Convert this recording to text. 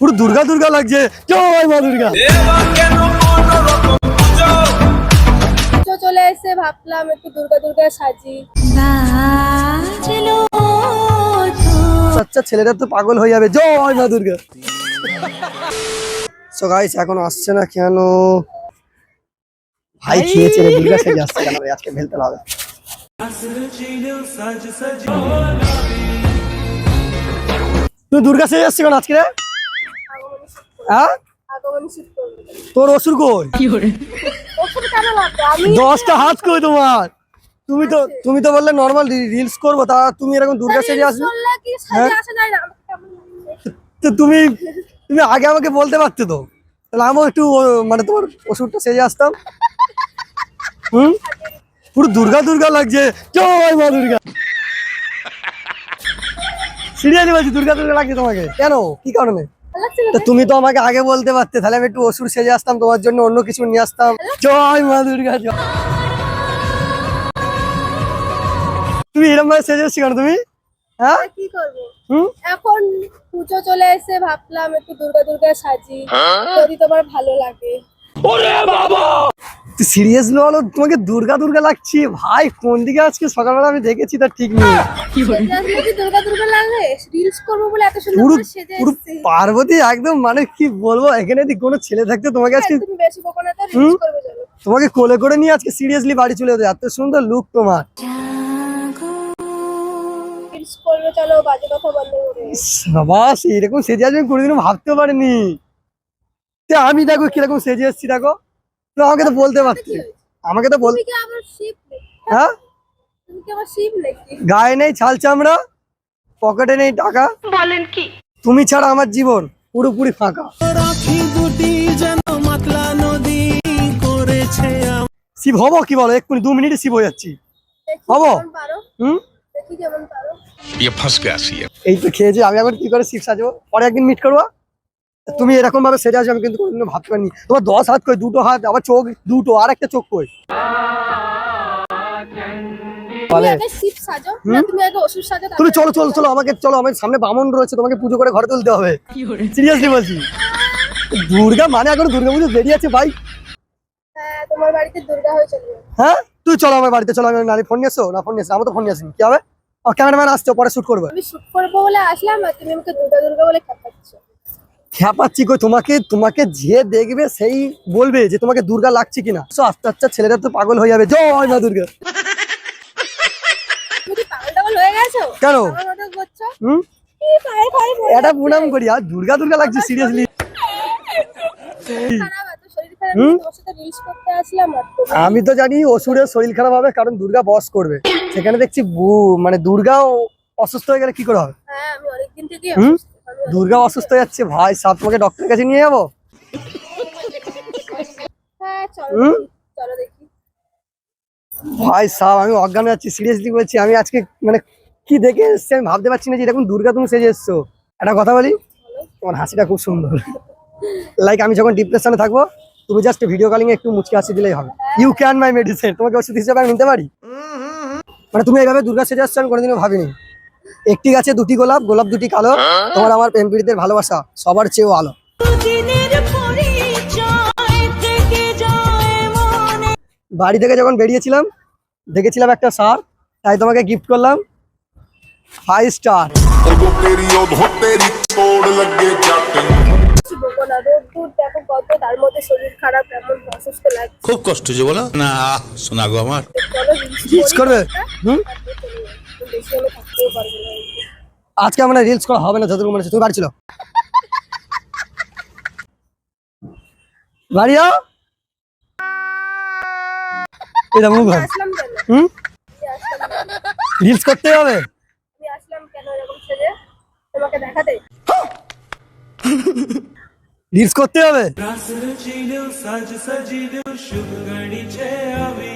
পুরো দুর্গা দুর্গা লাগছে। জয় মা দুর্গা। চলে এসে ভাবলাম একটু দুর্গা দুর্গা সাজি। আচ্ছা ছেলেটা তো পাগল হয়ে যাবে। জয় মা দুর্গা। সো গাইস এখন আসছে না কেন? ভাই খেয়েছে রে দুর্গা সেজে আসছে কেন আজকে ফেলতে হবে। তুই দুর্গা সেজে আসছে কেন আজকে রে? হ্যাঁ? তোর অসুর কই? দশটা হাত কই তোমার? তুমি তো তুমি তো বললে নর্মাল রিলস করব, তা তুমি এরকম দুর্গা সেজে আসবে? হ্যাঁ? তো তুমি তুমি আগে আমাকে বলতে পারতে তো। তাহলে আমিও একটু মানে তোমার ওষুধটা সেজে আসতাম। হুম? পুরো দুর্গা দুর্গা লাগছে। জয় মা দুর্গা। সিরিয়ালি বলছি, দুর্গা দুর্গা লাগছে তোমাকে। কেন? কি কারণে? তো তুমি তো আমাকে আগে বলতে পারতে তাহলে আমি একটু অসুর সেজে আসতাম তোমার জন্য অন্য কিছু নিয়ে আসতাম। জয় মা দুর্গা জয়। তুমি এরকম ভাবে সেজে এসছি কেন তুমি? হ্যাঁ? কি করব? হুম? এখন পুজো চলে এসে ভাবলাম একটু দুর্গা দুর্গা সাজি যদি তোমার ভালো লাগে। তুই সিরিয়াসলি বলো? তোমাকে দুর্গা দুর্গা লাগছে। ভাই কোন দিকে আজকে সকালবেলা আমি দেখেছি তার ঠিক নেই। সেজে আসলে কি দুর্গা দুর্গা লাগে রিলস করব বলে এত সুন্দর পুরো পার্বতী একদম মানে কি বলব এখানে যদি কোনো ছেলে থাকতো তোমাকে আজকে তুমি বেশি বকো না তো রিলস করবে চলো। তোমাকে কোলে করে নিয়ে আজকে সিরিয়াসলি বাড়ি চলে যেত এত সুন্দর লুক তোমার। রিলস করবে চলো বাজে কথা বন্ধ করে। বাস এরকম সেজে আসবে আমি কোনোদিনও ভাবতেও পারিনি। তে আমি দেখো কীরকম সেজে এসছি দেখো। আমাকে তো বলতে পারছি আমাকে তো বলতে হ্যাঁ? গায়ে নেই ছাল চামড়া পকেটে নেই টাকা। বলেন কি? তুমি ছাড়া আমার জীবন পুরোপুরি ফাঁকা। শিব হব কি বলো? এক্ষুনি দু মিনিটে শিব হয়ে যাচ্ছি। হব। হুম? এই তো খেয়েছি আমি এখন কি করে শিব সাজবো? পরে একদিন মিট করব। তুমি এরকম ভাবে সেরে আসবে আমি কিন্তু কোনোদিনও ভাবতে পারিনি। তোমার দশ হাত কই দুটো হাত আবার চোখ দুটো আর একটা চোখ কই? তুমি চলো চলো চলো আমাকে চলো আমার সামনে বামন রয়েছে তোমাকে পুজো করে ঘরে তুলতে হবে। সিরিয়াসলি বলছি। দুর্গা মানে এখন দুর্গা পুজো বেরিয়ে আছে ভাই? হ্যাঁ তোমার বাড়িতে দুর্গা হয়ে চলবে হ্যাঁ? তুই চলো আমার বাড়িতে চলো আমি নারী ফোন নিয়ে এসো না ফোন নিয়ে এসো আমার তো ফোন নিয়ে আসিনি। কি হবে? ক্যামেরাম্যান আসছে পরে শুট করবে। আমি শুট করব বলে আসলাম আর তুমি আমাকে দুর্গা দুর্গা বলে খাপাচ্ছ খ্যাপাচ্ছি কই? তোমাকে তোমাকে যে দেখবে সেই বলবে যে তোমাকে দুর্গা লাগছে কিনা। তো আস্তে আস্তে ছেলেটা তো পাগল হয়ে যাবে। জয় মা দুর্গা। কেন? হুম? এটা প্রণাম করি। আর দুর্গা দুর্গা লাগছে সিরিয়াসলি আমি তো জানি অসুরের শরীর খারাপ হবে কারণ দুর্গা বস করবে। সেখানে দেখছি মানে দুর্গাও অসুস্থ হয়ে গেলে কি করে হবে? হ্যাঁ আমি অনেকদিন থেকে দুর্গা অসুস্থ যাচ্ছে। ভাই সাপ তোমাকে ডক্টরের কাছে নিয়ে যাব? হ্যাঁ চলো হুম? দেখি, চলো দেখি। ভাই সাপ আমি অজ্ঞান যাচ্ছি সিরিয়াসলি বলছি আমি আজকে মানে কি দেখে এসছি আমি ভাবতে পারছি না যে এরকম দুর্গা তুমি সেজে এসছো। একটা কথা বলি তোমার হাসিটা খুব সুন্দর। লাইক আমি যখন ডিপ্রেশনে থাকব তুমি জাস্ট ভিডিও কলিং একটু মুচকে হাসি দিলেই হবে। ইউ ক্যান মাই মেডিসিন তোমাকে ওষুধ হিসেবে আমি নিতে পারি? মানে তুমি এইভাবে দুর্গা সেজে আসছো আমি কোনোদিনও ভাবিনি। একটি গাছে দুটি গোলাপ গোলাপ দুটি কালো। তোমার আমার প্রেম ভালোবাসা সবার চেয়েও আলো। বাড়ি থেকে যখন বেরিয়েছিলাম দেখেছিলাম একটা সার তাই তোমাকে গিফট করলাম। ফাইভ স্টার খুব কষ্ট যে বলো। না শোনা গো আমার করবে? বেশি আমি থাকতেও পারব না। আজকে আমরা রিলস করা হবে না যতটুকু মনে হচ্ছে তুমি বাড়ি ছিল বাড়ি এটা মুখ আমি আসলাম কেন? হুম? আমি আসলাম কেন? রিলস করতে হবে। আমি আসলাম কেন এরকম সেজে? তোমাকে দেখাতে? রিলস করতে হবে। রাস সাজ শুভ আমি